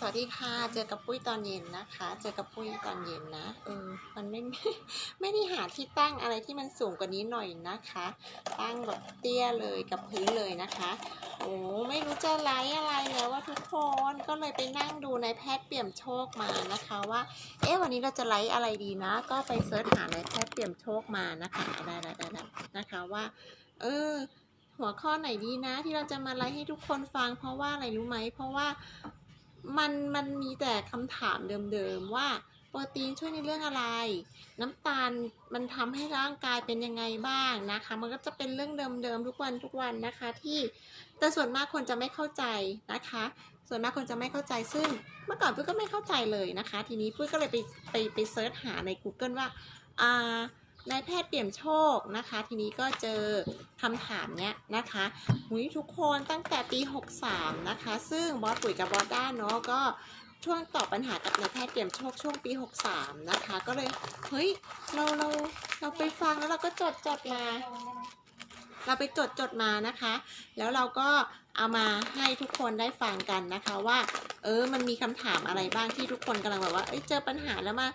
สวัสดีค่ะ เจอกับปุ้ยตอนเย็นนะคะ เจอกับปุ้ยตอนเย็นนะ เออ มันไม่ไม่ได้หาที่ตั้งอะไรที่มันสูงกว่านี้หน่อยนะคะ ตั้งแบบเตี้ยเลยกับพื้นเลยนะคะ โอ้ไม่รู้จะไลฟ์อะไรแล้วว่าทุกคน ก็เลยไปนั่งดูในแพทย์เปี่ยมโชคมานะคะ ว่า เอ๊ะวันนี้เราจะไลฟ์อะไรดีนะ ก็ไปเซิร์ชหาในแพทย์เปี่ยมโชคมานะคะ ได้ได้ได้ได้นะคะว่า เออหัวข้อไหนดีนะที่เราจะมาไลฟ์ให้ทุกคนฟังเพราะว่าอะไรรู้ไหม เพราะว่า มันมันมีแต่คำถามเดิมๆว่าโปรตีนช่วยในเรื่องอะไร น้ำตาลมันทำให้ร่างกายเป็นยังไงบ้างนะคะ มันก็จะเป็นเรื่องเดิมๆทุกวันทุกวันนะคะที่แต่ส่วนมากคนจะไม่เข้าใจนะคะ ส่วนมากคนจะไม่เข้าใจซึ่งเมื่อก่อนปุ้ยก็ไม่เข้าใจเลยนะคะ ทีนี้ปุ้ยก็เลยไปไปไปเซิร์ชหาใน Google ว่าอ่า นายแพทย์เปี่ยมโชคนะคะ ทีนี้ก็เจอคำถามเนี้ยนะคะหุยทุกคนตั้งแต่ปี 63 นะคะ ซึ่งบอสปุ๋ยกับบอสด้าเนาะก็ช่วงตอบปัญหากับนายแพทย์เปี่ยมโชคช่วงปี 63 นะคะ ก็เลย เฮ้ย เราเราเราไปฟังแล้วเราก็จดจดมา เราไปจดจดมานะคะ แล้วเราก็เอามาให้ทุกคนได้ฟังกันนะคะว่า เออ มันมีคำถามอะไรบ้างที่ทุกคนกำลังแบบว่า เอ้ย เจอปัญหาแล้วมา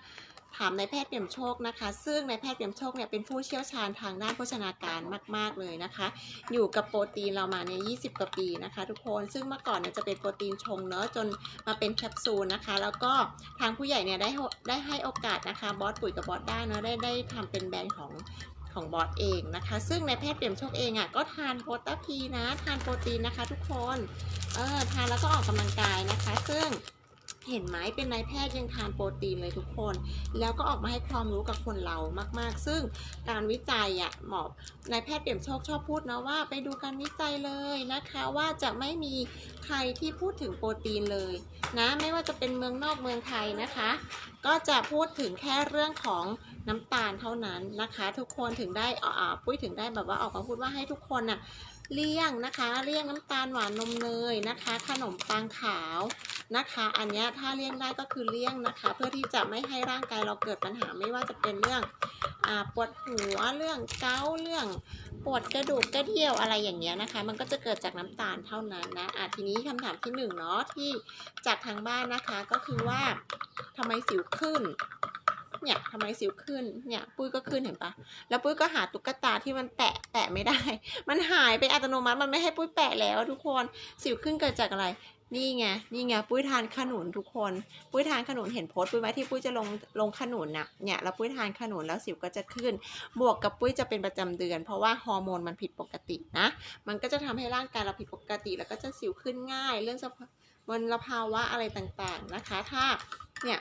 ถามนายแพทย์เปี่ยมโชคนะคะ ซึ่งนายแพทย์เปี่ยมโชคเนี่ยเป็นผู้เชี่ยวชาญทางด้านโภชนาการมาก ๆ เลยนะคะ อยู่กับโปรตีนเรามาเนี่ย20กว่าปีนะคะ ทุกคน ซึ่งเมื่อก่อนเนี่ยจะเป็นโปรตีนชงเนอะจนมาเป็นแคปซูลนะคะ แล้วก็ทางผู้ใหญ่เนี่ยได้ได้ให้โอกาสนะคะบอสปุ๋ยกับบอสได้เนอะได้ได้ทำเป็นแบรนด์ของของบอสเองนะคะ ซึ่งในแพทย์เปี่ยมโชคเองอะก็ทานโปรตีนนะ ทานโปรตีนนะคะ ทุกคน เออทานแล้วก็ออกกำลังกายนะคะ ซึ่ง เห็นไหมเป็นนายแพทย์ยังทานโปรตีนเลยทุกคน แล้วก็ออกมาให้ความรู้กับคนเรามาก ๆ ซึ่งการวิจัยอะหมอนายแพทย์เปี่ยมโชคชอบพูดนะว่า ไปดูการวิจัยเลยนะคะว่าจะไม่มีใครที่พูดถึงโปรตีนเลยนะไม่ว่าจะเป็นเมืองนอกเมืองไทยนะคะ ก็จะพูดถึงแค่เรื่องของน้ำตาลเท่านั้นนะคะ ทุกคนถึงได้ออ่าปุ้ยถึงได้แบบว่าออกมาพูดว่าให้ทุกคนน่ะเลี่ยงนะคะเลี่ยงน้ำตาลหวานนมเนยนะคะ ขนมปังขาว นะคะ อันนี้ถ้าเลี่ยงได้ก็คือเลี่ยงนะคะ เพื่อที่จะไม่ให้ร่างกายเราเกิดปัญหาไม่ว่าจะเป็นเรื่องอปวดหัวเรื่องเกาเรื่องปวดกระดูกกระเดี่ยวอะไรอย่างเงี้ยนะคะ มันก็จะเกิดจากน้ำตาลเท่านั้นนะอะทีนี้คำถามที่หนึ่งเนาะที่จากทางบ้านนะคะก็คือว่าทำไมสิวขึ้นเนี่ยทำไมสิวขึ้น เนี่ย ปุ้ยก็ขึ้นเห็นปะ แล้วปุ้ยก็หาตุ๊กตาที่มันแปะแปะไม่ได้ มันหายไปอัตโนมัติ มันไม่ให้ปุ้ยแปะแล้วทุกคน สิวขึ้นเกิดจากอะไร นี่ไง นี่ไง ปุ้ยทานขนุนทุกคน ปุ้ยทานขนุนเห็นโพสต์ปุ้ยไหมที่ปุ้ยจะลงลงขนุนน่ะเนี่ย แล้วปุ้ยทานขนุนแล้วสิวก็จะขึ้น บวกกับปุ้ยจะเป็นประจำเดือน เพราะว่าฮอร์โมนมันผิดปกตินะ มันก็จะทำให้ร่างกายเราผิดปกติ แล้วก็จะสิวขึ้นง่าย เรื่องสภามลภาวะอะไรต่างๆนะคะ ถ้า เนี่ย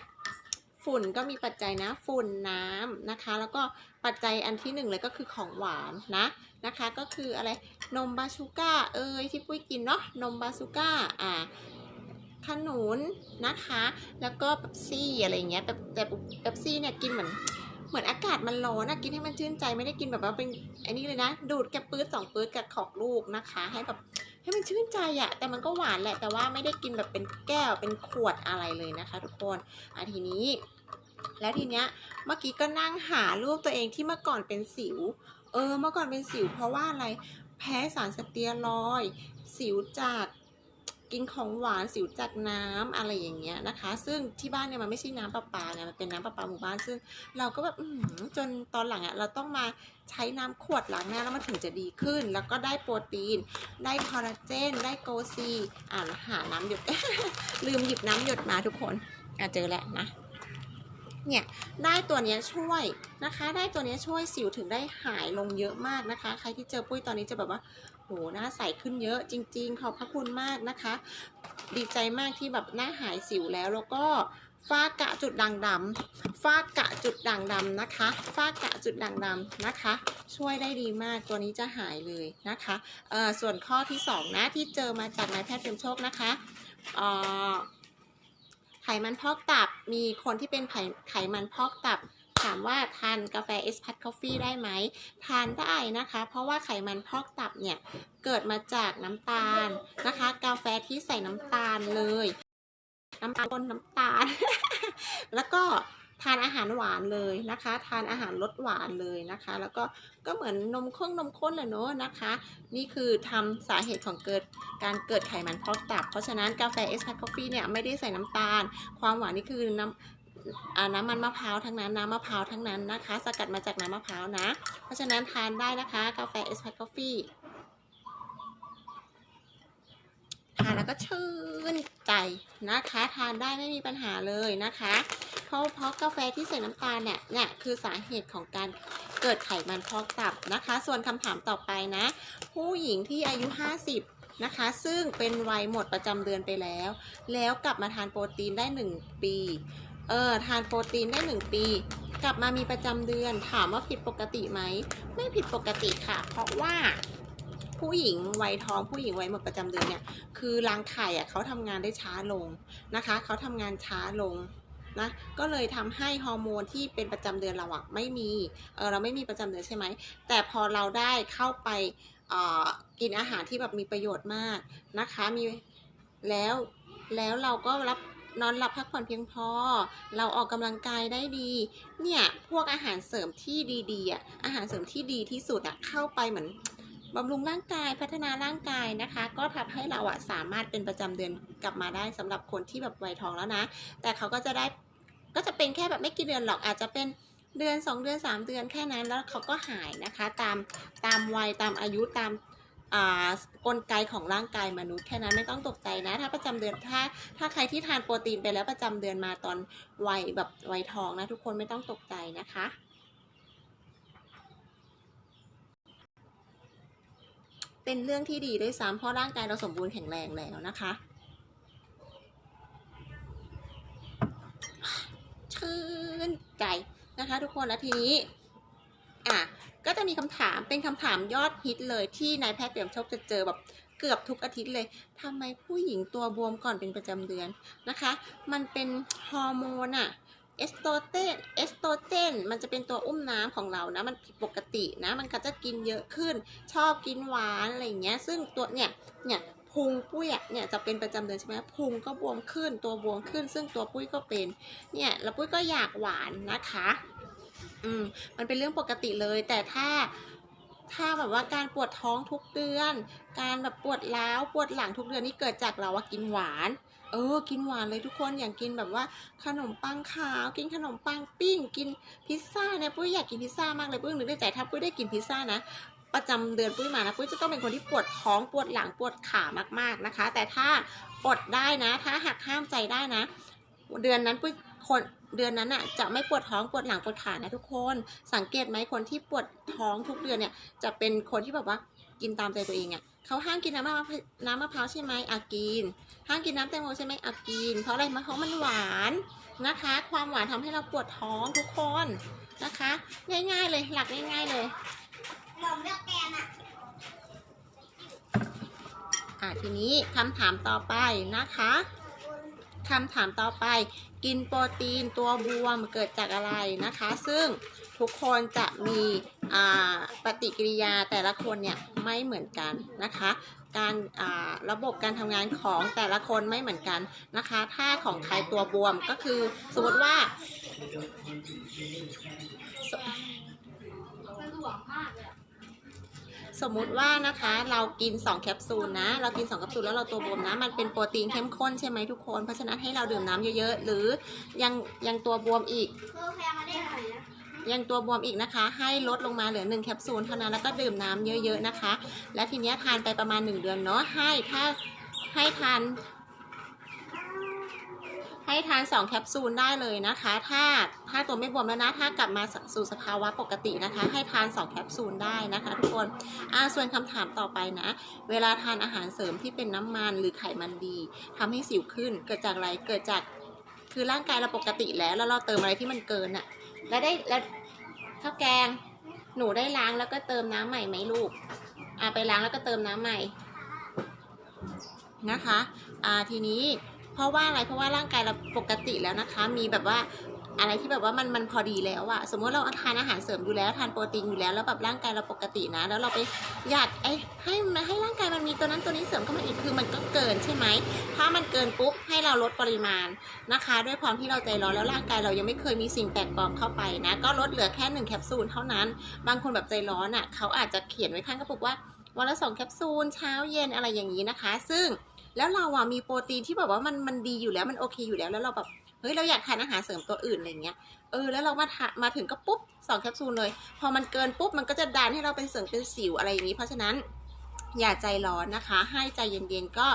ฝุ่นก็มีปัจจัยนะฝุ่นน้ำนะคะ แล้วก็ปัจจัยอันที่หนึ่งเลยก็คือของหวานนะนะคะ ก็คืออะไรนมบาชูก้าเอ้ยที่ปุ้ยกินเนาะนมบาชูก้าอ่าขนุนนะคะ แล้วก็เป๊ปซี่อะไรเงี้ยแต่แต่เป๊ปซี่เนี่ยกินเหมือนเหมือนอากาศมันร้อนนะกินให้มันชื่นใจไม่ได้กินแบบว่าเป็นอันนี้เลยนะ ดูดแค่ปื๊ดสองปื๊ดกับขอกลูกนะคะ ให้แบบ ให้มันชื่นใจอะแต่มันก็หวานแหละแต่ว่าไม่ได้กินแบบเป็นแก้วเป็นขวดอะไรเลยนะคะ ทุกคนอะทีนี้แล้วทีเนี้ยเมื่อกี้ก็นั่งหารูปตัวเองที่เมื่อก่อนเป็นสิว เออ เมื่อก่อนเป็นสิว เพราะว่าอะไรแพ้สารสเตียรอย สิวจาก กินของหวานสิวจากน้ำอะไรอย่างเงี้ยนะคะ ซึ่งที่บ้านเนี่ยมันไม่ใช่น้ำประปาไงมันเป็นน้ำประปาหมู่บ้านซึ่ง เราก็แบบจนตอนหลังอะ่ะเราต้องมาใช้น้ำขวดล้างหน้าแล้วมันถึงจะดีขึ้น แล้วก็ได้โปรตีน ได้คอลลาเจน ได้โกซีอ่าหาน้ำหยด ลืมหยิบน้ำหยดมาทุกคนอะเจอแล้วนะเนี่ยได้ตัวเนี้ยช่วยนะคะ ได้ตัวเนี้ยช่วยสิวถึงได้หายลงเยอะมากนะคะ ใครที่เจอปุ้ยตอนนี้จะแบบว่า โหหน้าใสขึ้นเยอะจริง ๆ ขอบพระคุณมากนะคะ ดีใจมากที่แบบหน้าหายสิวแล้วแล้วก็ฝ้ากะจุดด่างดำฝ้ากะจุดด่างดำนะคะฝ้ากะจุดด่างดำนะคะ ช่วยได้ดีมากตัวนี้จะหายเลยนะคะเอ่อส่วนข้อที่สองนะที่เจอมาจากนายแพทย์เต็มโชคนะคะเอ่อไขมันพอกตับมีคนที่เป็นไขไขมันพอกตับ ถามว่าทานกาแฟเอสพัทคอฟฟี่ได้ไหม ทานได้นะคะ เพราะว่าไขมันพอกตับเนี่ย เกิดมาจากน้ำตาลนะคะ กาแฟที่ใส่น้ำตาลเลย น้ำตาลบนน้ำตาล แล้วก็ทานอาหารหวานเลยนะคะ ทานอาหารรสหวานเลยนะคะ แล้วก็ก็เหมือนนมข้นนมข้นเลยเนอะนะคะ นี่คือทำสาเหตุของเกิดการเกิดไขมันพอกตับ เพราะฉะนั้นกาแฟเอสพาร์คอฟฟี่เนี่ยไม่ได้ใส่น้ำตาล ความหวานนี่คือน้ำอ่า น้ำมันมะพร้าวทั้งนั้นน้ำมะพร้าวทั้งนั้นนะคะ สกัดมาจากน้ำมะพร้าวนะ เพราะฉะนั้นทานได้นะคะ กาแฟเอสเพาร์คอฟฟี่ทานแล้วก็ชื่นใจนะคะ ทานได้ไม่มีปัญหาเลยนะคะ เพราะเพราะกาแฟที่ใส่น้ำตาลเนี่ยเนี่ยคือสาเหตุของการเกิดไขมันพอกตับนะคะ ส่วนคำถามต่อไปนะ ผู้หญิงที่อายุ 50นะคะ ซึ่งเป็นวัยหมดประจำเดือนไปแล้ว แล้วกลับมาทานโปรตีนได้ 1 ปี เออทานโปรตีนได้ 1 ปี กลับมามีประจำเดือนถามว่าผิดปกติไหม ไม่ผิดปกติค่ะ เพราะว่าผู้หญิงวัยท้องผู้หญิงวัยหมดประจำเดือนเนี่ยคือรังไข่อะเขาทำงานได้ช้าลงนะคะเขาทำงานช้าลงนะก็เลยทำให้ฮอร์โมนที่เป็นประจำเดือนเราอะไม่มีเออเราไม่มีประจำเดือนใช่ไหม แต่พอเราได้เข้าไปออกินอาหารที่แบบมีประโยชน์มากนะคะมีแล้วแล้วเราก็รับ นอนหลับพักผ่อนเพียงพอ เราออกกำลังกายได้ดี เนี่ยพวกอาหารเสริมที่ดีๆอะอาหารเสริมที่ดีที่สุดอะเข้าไปเหมือนบำรุงร่างกายพัฒนาร่างกายนะคะ ก็ทำให้เราอะสามารถเป็นประจำเดือนกลับมาได้สำหรับคนที่แบบวัยทองแล้วนะ แต่เขาก็จะได้ก็จะเป็นแค่แบบไม่กี่เดือนหรอกอาจจะเป็นเดือน 2 เดือน 3 เดือนแค่นั้นแล้วเขาก็หายนะคะ ตามตามวัยตามอายุตาม กลไกของร่างกายมนุษย์แค่นั้นไม่ต้องตกใจนะ ถ้าประจำเดือนถ้าถ้าใครที่ทานโปรตีนไปแล้วประจำเดือนมาตอนวัยแบบวัยทองนะทุกคนไม่ต้องตกใจนะคะเป็นเรื่องที่ดีด้วยซ้ำเพราะร่างกายเราสมบูรณ์แข็งแรงแล้วนะคะ ชื่นใจนะคะทุกคนแล้วทีนี้ อะ ก็จะมีคำถามเป็นคำถามยอดฮิตเลยที่นายแพทย์เปี่ยมโชคจะเจอแบบเกือบทุกอาทิตย์เลยทำไมผู้หญิงตัวบวมก่อนเป็นประจำเดือนนะคะ มันเป็นฮอร์โมนอะเอสโตรเจนเอสโตรเจน มันจะเป็นตัวอุ้มน้ำของเรานะ มันผิดปกตินะ มันก็จะกินเยอะขึ้น ชอบกินหวานอะไรอย่างเงี้ย ซึ่งตัวเนี่ย เนี่ยพุงปุ้ยเนี่ยจะเป็นประจำเดือนใช่ไหมพุงก็บวมขึ้น ตัวบวมขึ้น ซึ่งตัวปุ้ยก็เป็น เนี่ย แล้วปุ้ยก็อยากหวานนะคะ อืมมันเป็นเรื่องปกติเลย แต่ถ้าถ้าแบบว่าการปวดท้องทุกเดือน การแบบปวดร้าวปวดหลังทุกเดือนนี่เกิดจากเราว่ากินหวาน เออ กินหวานเลยทุกคนอย่างกินแบบว่าขนมปังขาว กินขนมปังปิ้ง กินพิซซ่าเนี่ยปุ้ยอยากกินพิซซ่ามากเลยปุ้ยนึกในใจถ้าปุ้ยได้กินพิซซ่านะประจำเดือนปุ้ยมานะปุ้ยจะต้องเป็นคนที่ปวดท้องปวดหลังปวดขามากๆนะคะ แต่ถ้าอดได้นะ ถ้าหักห้ามใจได้นะ เดือนนั้นปุ้ยคน เดือนนั้นอะจะไม่ปวดท้องปวดหลังปวดขานะทุกคน สังเกตไหมคนที่ปวดท้องทุกเดือนเนี่ยจะเป็นคนที่แบบว่ากินตามใจตัวเองอะเขาห้ามกินน้ำมะพร้าวน้ำมะพร้าวใช่ไหมอากิน ห้ามกินน้ำแตงโมใช่ไหมอากิน เพราะอะไรมาเพราะมันหวานนะคะ ความหวานทำให้เราปวดท้องทุกคนนะคะ ง่าย ๆ เลยหลักง่าย ๆ เลยหนมเลือกแกนอะอะทีนี้คำถามต่อไปนะคะ คำถามต่อไป กินโปรตีนตัวบวมเกิดจากอะไรนะคะ ซึ่งทุกคนจะมีปฏิกิริยาแต่ละคนเนี่ยไม่เหมือนกันนะคะ การาระบบการทำงานของแต่ละคนไม่เหมือนกันนะคะ ถ้าของใครตัวบวมก็คือสมมติว่ามันหลวมมากเลย สมมุติว่านะคะ เรากิน 2 แคปซูลนะ เรากิน 2 แคปซูลแล้วเราตัวบวมนะ มันเป็นโปรตีนเข้มข้นใช่ไหมทุกคน เพราะฉะนั้นให้เราดื่มน้ำเยอะๆ หรือยังยังตัวบวมอีก ยังตัวบวมอีกนะคะ ให้ลดลงมาเหลือ 1 แคปซูลเท่านั้น แล้วก็ดื่มน้ำเยอะๆนะคะ และทีนี้ทานไปประมาณ 1 เดือนเนาะ ให้ถ้าให้ทาน ให้ทาน2แคปซูลได้เลยนะคะ ถ้าถ้าตัวไม่บวมแล้วนะ ถ้ากลับมาสู่สภาวะปกตินะคะ ให้ทาน2แคปซูลได้นะคะ ทุกคนอ่าส่วนคำถามต่อไปนะ เวลาทานอาหารเสริมที่เป็นน้ำมันหรือไขมันดีทำให้สิวขึ้น เกิดจากอะไร เกิดจากคือร่างกายเราปกติแล้วแล้วเราเติมอะไรที่มันเกินอะแล้วได้แล้วข้าวแกงหนูได้ล้างแล้วก็เติมน้ำใหม่ไหมลูกอ่าไปล้างแล้วก็เติมน้ำใหม่นะคะอ่าทีนี้ เพราะว่าอะไรเพราะว่าร่างกายเราปกติแล้วนะคะ มีแบบว่าอะไรที่แบบว่ามันมันพอดีแล้วอะสมมติเราทานอาหารเสริมอยู่แล้วทานโปรตีนอยู่แล้วแล้วแบบร่างกายเราปกตินะ แล้วเราไปอยากไอ้ให้มันให้ร่างกายมันมีตัวนั้นตัวนี้เสริมเข้ามาอีกคือมันก็เกินใช่ไหมถ้ามันเกินปุ๊บให้เราลดปริมาณนะคะ ด้วยความที่เราใจร้อนแล้วร่างกายเรายังไม่เคยมีสิ่งแปลกปลอมเข้าไปนะ ก็ลดเหลือแค่หนึ่งแคปซูลเท่านั้น บางคนแบบใจร้อนอะเขาอาจจะเขียนไว้ข้างกระปุกว่าวันละสองแคปซูลเช้าเย็นอะไรอย่างนี้นะคะ ซึ่ง แล้วเราอะมีโปรตีนที่แบบว่ามันมันดีอยู่แล้วมันโอเคอยู่แล้วแล้วเราแบบเฮ้ยเราอยากทานอาหารเสริมตัวอื่นอะไรเงี้ยเออแล้วเรามาทามาถึงก็ปุ๊บสองแคปซูลเลย พอมันเกินปุ๊บมันก็จะดันให้เราเป็นเสริมเป็นสิวอะไรอย่างนี้ เพราะฉะนั้นอย่าใจร้อนนะคะ ให้ใจเย็นๆ ก็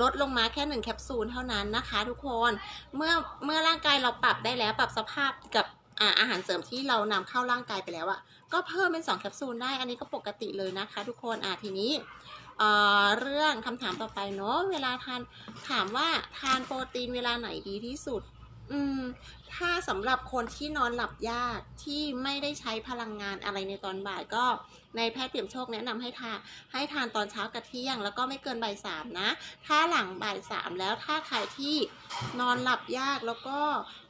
ลดลงมาแค่หนึ่งแคปซูลเท่านั้นนะคะ ทุกคน เมื่อเมื่อร่างกายเราปรับได้แล้วปรับสภาพกับอาอาหารเสริมที่เรานำเข้าร่างกายไปแล้วอะก็เพิ่มเป็น 2 แคปซูลได้ อันนี้ก็ปกติเลยนะคะ ทุกคนอะทีนี้ เรื่องคำถามต่อไปเนาะเวลาทานถามว่าทานโปรตีนเวลาไหนดีที่สุด อืม ถ้าสำหรับคนที่นอนหลับยากที่ไม่ได้ใช้พลังงานอะไรในตอนบ่ายก็ในแพทย์เปี่ยมโชคแนะนำให้ทานให้ทานตอนเช้ากับเที่ยง แล้วก็ไม่เกินบ่ายสามนะ ถ้าหลังบ่ายสามแล้วถ้าใครที่นอนหลับยากแล้วก็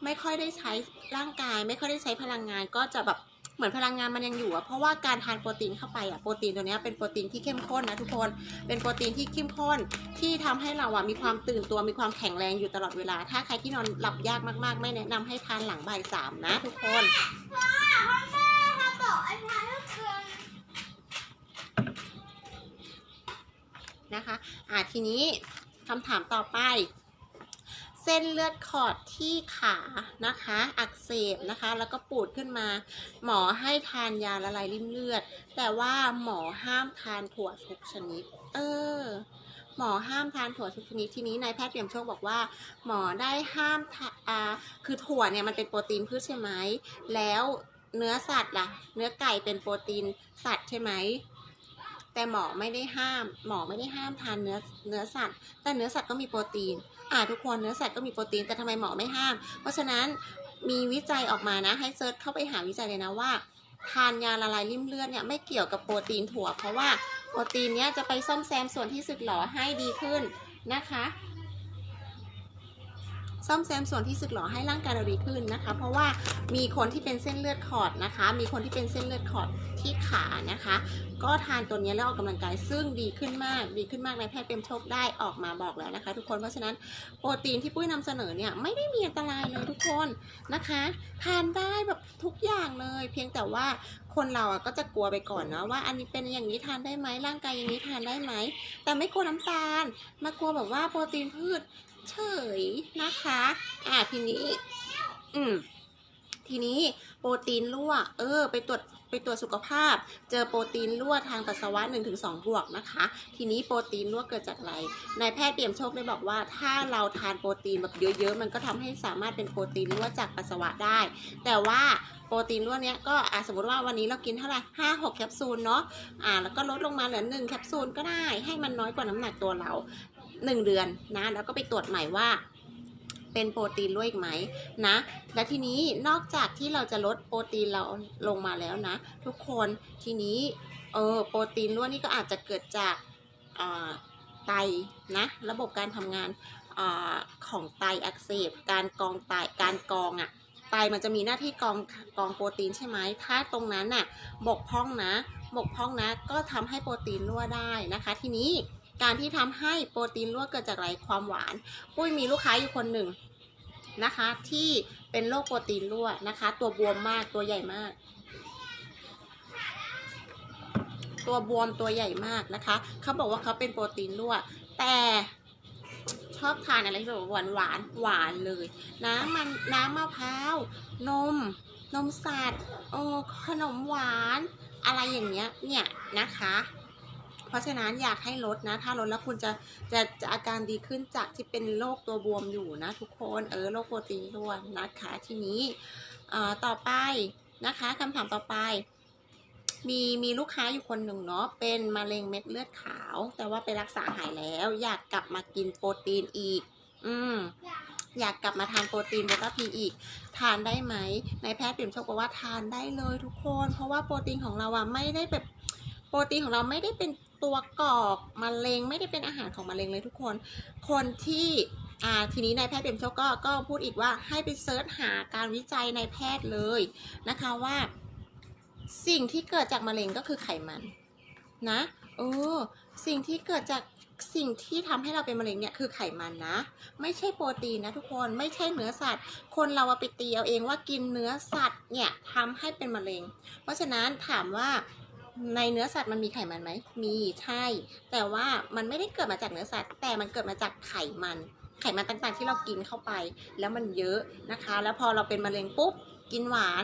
ไม่ค่อยได้ใช้ร่างกาย ไม่ค่อยได้ใช้พลังงานก็จะแบบ เหมือนพลังงานมันยังอยู่อะเพราะว่าการทานโปรตีนเข้าไปอะโปรตีนตัวนี้เป็นโปรตีนที่เข้มข้นนะทุกคนเป็นโปรตีนที่เข้มข้นที่ทำให้เราอะมีความตื่นตัวมีความแข็งแรงอยู่ตลอดเวลา ถ้าใครที่นอนหลับยากมากๆ ไม่แนะนำให้ทานหลังบ่ายสามนะทุกคนนนะคะอ่าทีนี้คำถามต่อไป เส้นเลือดขอดที่ขานะคะ อักเสบนะคะ แล้วก็ปูดขึ้นมา หมอให้ทานยาละลายริ่มเลือด แต่ว่าหมอห้ามทานถั่วทุกชนิด เออ หมอห้ามทานถั่วทุกชนิดทีนี้นายแพทย์เปี่ยมโชคบอกว่า หมอได้ห้ามทาอ่าคือถั่วเนี่ยมันเป็นโปรตีนพืชใช่ไหมแล้วเนื้อสัตว์ล่ะ เนื้อไก่เป็นโปรตีนสัตว์ใช่ไหมแต่หมอไม่ได้ห้าม หมอไม่ได้ห้ามทานเนื้อเนื้อสัตว์ แต่เนื้อสัตว์ก็มีโปรตีน อ่าทุกคนเนื้อสัตว์ก็มีโปรตีนแต่ทำไมหมอไม่ห้าม เพราะฉะนั้นมีวิจัยออกมานะ ให้เซิร์ชเข้าไปหาวิจัยเลยนะว่า ทานยาละลายริ่มเลือดเนี่ยไม่เกี่ยวกับโปรตีนถั่ว เพราะว่าโปรตีนเนี้ยจะไปซ่อมแซมส่วนที่สึกหรอให้ดีขึ้นนะคะซ่อมแซมส่วนที่สึกหรอให้ร่างกายเราดีขึ้นนะคะ เพราะว่ามีคนที่เป็นเส้นเลือดขอดนะคะ มีคนที่เป็นเส้นเลือดขอดที่ขานะคะ ก็ทานตัวนี้แล้วออกกำลังกายซึ่งดีขึ้นมากดีขึ้นมากในแพทย์เป็นโชคได้ออกมาบอกแล้วนะคะ ทุกคนเพราะฉะนั้นโปรตีนที่ปุ้ยนำเสนอเนี่ยไม่ได้มีอันตรายเลยทุกคนนะคะ ทานได้แบบทุกอย่างเลย เพียงแต่ว่าคนเราอะก็จะกลัวไปก่อนนะว่าอันนี้เป็นอย่างนี้ทานได้ไหมร่างกายอย่างนี้ทานได้ไหม แต่ไม่กลัวน้ำตาล มากลัวแบบว่าโปรตีนพืชเฉยนะคะ อ่าทีนี้ อืมทีนี้โปรตีนรั่ว เออ ไปตรวจ ไปตรวจสุขภาพ เจอโปรตีนรั่วทางปัสสาวะ 1-2 บวกนะคะ ทีนี้โปรตีนรั่วเกิดจากอะไรนายแพทย์เปี่ยมโชคได้บอกว่า ถ้าเราทานโปรตีนแบบเยอะๆ มันก็ทำให้สามารถเป็นโปรตีนรั่วจากปัสสาวะได้ แต่ว่าโปรตีนรั่วเนี้ยก็อะสมมติว่าวันนี้เรากินเท่าไหร่ห้าหกแคปซูลเนาะอ่าแล้วก็ลดลงมาเหลือหนึ่งแคปซูลก็ได้ ให้มันน้อยกว่าน้ำหนักตัวเราหนึ่งเดือนนะแล้วก็ไปตรวจใหม่ว่า เป็นโปรตีนรั่วอีกไหมนะ และทีนี้นอกจากที่เราจะลดโปรตีนเราลงมาแล้วนะ ทุกคนทีนี้เออโปรตีนรั่วนี่ก็อาจจะเกิดจากไตนะระบบการทำงานอของไตอักเสบการกองไตการกองอะ่ะไตมันจะมีหน้าที่กองกองโปรตีนใช่ไหม ถ้าตรงนั้นน่ะบกพร่องนะ บกพร่องนะ ก็ทำให้โปรตีนรั่วได้นะคะ ทีนี้ การที่ทำให้โปรตีนรั่วเกิดจากไรความหวาน ปุ้ยมีลูกค้าอยู่คนหนึ่งนะคะที่เป็นโรคโปรตีนรั่วนะคะ ตัวบวมมากตัวใหญ่มาก ตัวบวมตัวใหญ่มากนะคะ เขาบอกว่าเขาเป็นโปรตีนรั่ว แต่ชอบทานอะไรที่แบบหวานหวานหวานเลย น้ำมันน้ำมะพร้าวนม นมสัตว์โอ้ขนมหวาน อะไรอย่างเงี้ยเนี่ยนะคะ เพราะฉะนั้นอยากให้ลดนะ ถ้าลดแล้วคุณจะจะจะอาการดีขึ้นจากที่เป็นโรคตัวบวมอยู่นะ ทุกคนเออโรคโปรตีนรั่วนะคะ ทีนี้ต่อไปนะคะคำถามต่อไป มีมีลูกค้าอยู่คนหนึ่งเนาะเป็นมะเร็งเม็ดเลือดขาว แต่ว่าไปรักษาหายแล้ว อยากกลับมากินโปรตีนอีก อืมอยากกลับมาทานโปรตีนเบต้าพีอีก ทานได้ไหมนายแพทย์เปี่มโชคบอกว่าทานได้เลยทุกคน เพราะว่าโปรตีนของเราอะไม่ได้แบบ โปรตีนของเราไม่ได้เป็นตัวก่อมะเร็งไม่ได้เป็นอาหารของมะเร็งเลยทุกคน คนที่่าทีนี้นายแพทย์เปี่ยมโชคก็ก็พูดอีกว่าให้ไปเซิร์ชหาการวิจัยในแพทย์เลยนะคะว่า สิ่งที่เกิดจากมะเร็งก็คือไขมันนะเออสิ่งที่เกิดจากสิ่งที่ทำให้เราเป็นมะเร็งเนี่ยคือไขมันนะ ไม่ใช่โปรตีนนะทุกคนไม่ใช่เนื้อสัตว์ คนเราเอาไปตีเอาเองว่ากินเนื้อสัตว์เนี่ยทำให้เป็นมะเร็ง เพราะฉะนั้นถามว่า ในเนื้อสัตว์มันมีไขมันไหม มีใช่ แต่ว่ามันไม่ได้เกิดมาจากเนื้อสัตว์ แต่มันเกิดมาจากไขมัน ไขมันต่างๆที่เรากินเข้าไป แล้วมันเยอะนะคะ แล้วพอเราเป็นมะเร็งปุ๊บ กินหวาน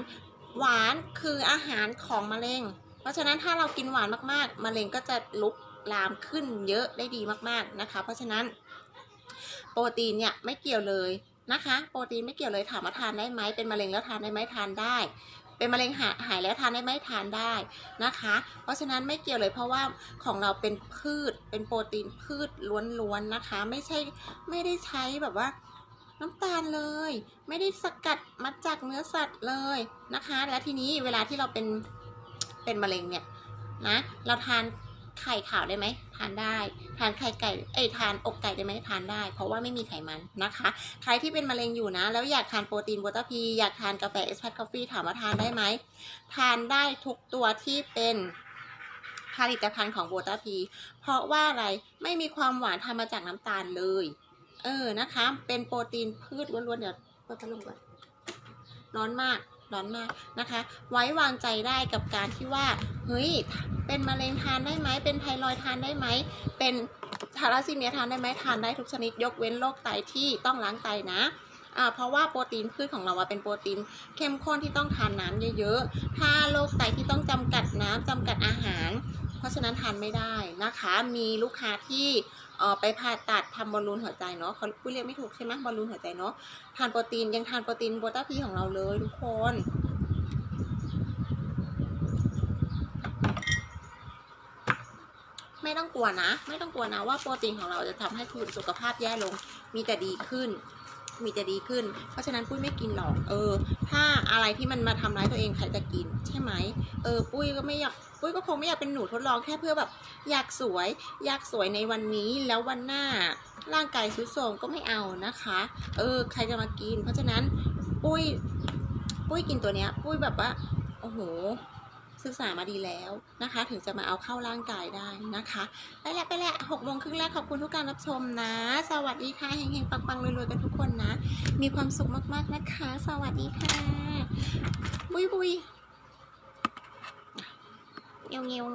หวานคืออาหารของมะเร็ง เพราะฉะนั้นถ้าเรากินหวานมากๆ มะเร็งก็จะลุกลามขึ้นเยอะได้ดีมากๆนะคะ เพราะฉะนั้น โปรตีนเนี่ยไม่เกี่ยวเลยนะคะ โปรตีนไม่เกี่ยวเลยถามว่าทานได้ไหมเป็นมะเร็งแล้วทานได้ไหมทานได้ เป็นมะเร็งหาหายแล้วทานได้ไหมทานได้นะคะ เพราะฉะนั้นไม่เกี่ยวเลยเพราะว่าของเราเป็นพืชเป็นโปรตีนพืชล้วนๆนะคะ ไม่ใช่ไม่ได้ใช้แบบว่าน้ำตาลเลย ไม่ได้สกัดมาจากเนื้อสัตว์เลยนะคะ และทีนี้เวลาที่เราเป็นเป็นมะเร็งเนี่ยนะเราทาน ไข่ขาวได้ไหมทานได้ ทานไข่ไก่เอ้ยทานอกไก่ได้ไหมทานได้ เพราะว่าไม่มีไขมันนะคะ ใครที่เป็นมะเร็งอยู่นะ แล้วอยากทานโปรตีนบัตเตอร์พี อยากทานกาแฟเอสเพรสคอฟฟี่ถามว่าทานได้ไหม ทานได้ทุกตัวที่เป็นผลิตภัณฑ์ของบัตเตอร์พี เพราะว่าอะไรไม่มีความหวานทำมาจากน้ำตาลเลย เออนะคะ เป็นโปรตีนพืชล้วนๆเดี๋ยวเปิดพัดลมก่อนร้อนมากร้อนมากนะคะ ไว้วางใจได้กับการที่ว่า เฮ้ย เป็นมะเร็งทานได้ไหม เป็นไทรอยทานได้ไหม เป็นทาราซีเมียทานได้ไหมทานได้ทุกชนิดยกเว้นโรคไตที่ต้องล้างไตนะเพราะว่าโปรตีนพืชของเราเป็นโปรตีนเข้มข้นที่ต้องทานน้ำเยอะๆ ถ้าโรคไตที่ต้องจำกัดน้ำจำกัดอาหาร เพราะฉะนั้นทานไม่ได้นะคะ มีลูกค้าที่ไปผ่าตัดทำบอลลูนหัวใจเนาะเขาพูดเรียกไม่ถูกใช่ไหมบอลลูนหัวใจเนาะ ทานโปรตีนยังทานโปรตีนโบต้าพีของเราเลยทุกคน ไม่ต้องกลัวนะ ไม่ต้องกลัวนะว่าโปรตีนของเราจะทำให้คุณสุขภาพแย่ลง มีแต่ดีขึ้น มีแต่ดีขึ้น เพราะฉะนั้นปุ้ยไม่กินหรอก เออ ถ้าอะไรที่มันมาทำร้ายตัวเองใครจะกิน ใช่ไหม เออ ปุ้ยก็ไม่อยาก ปุ้ยก็คงไม่อยากเป็นหนูทดลองแค่เพื่อแบบ อยากสวย อยากสวยในวันนี้ แล้ววันหน้า ร่างกายสุดโทรมก็ไม่เอานะคะ เออ ใครจะมากิน เพราะฉะนั้น ปุ้ย ปุ้ยกินตัวเนี้ย ปุ้ยแบบว่า โอ้โห ศึกษามาดีแล้วนะคะ ถึงจะมาเอาเข้าร่างกายได้นะคะ ไปแล้วไปแล้วหกโมงครึ่งแรกขอบคุณทุกการรับชมนะ สวัสดีค่ะเฮงๆปังๆรวยๆกันทุกคนนะ มีความสุขมากๆนะคะ สวัสดีค่ะ บุยบุยเงี้ยวเงียว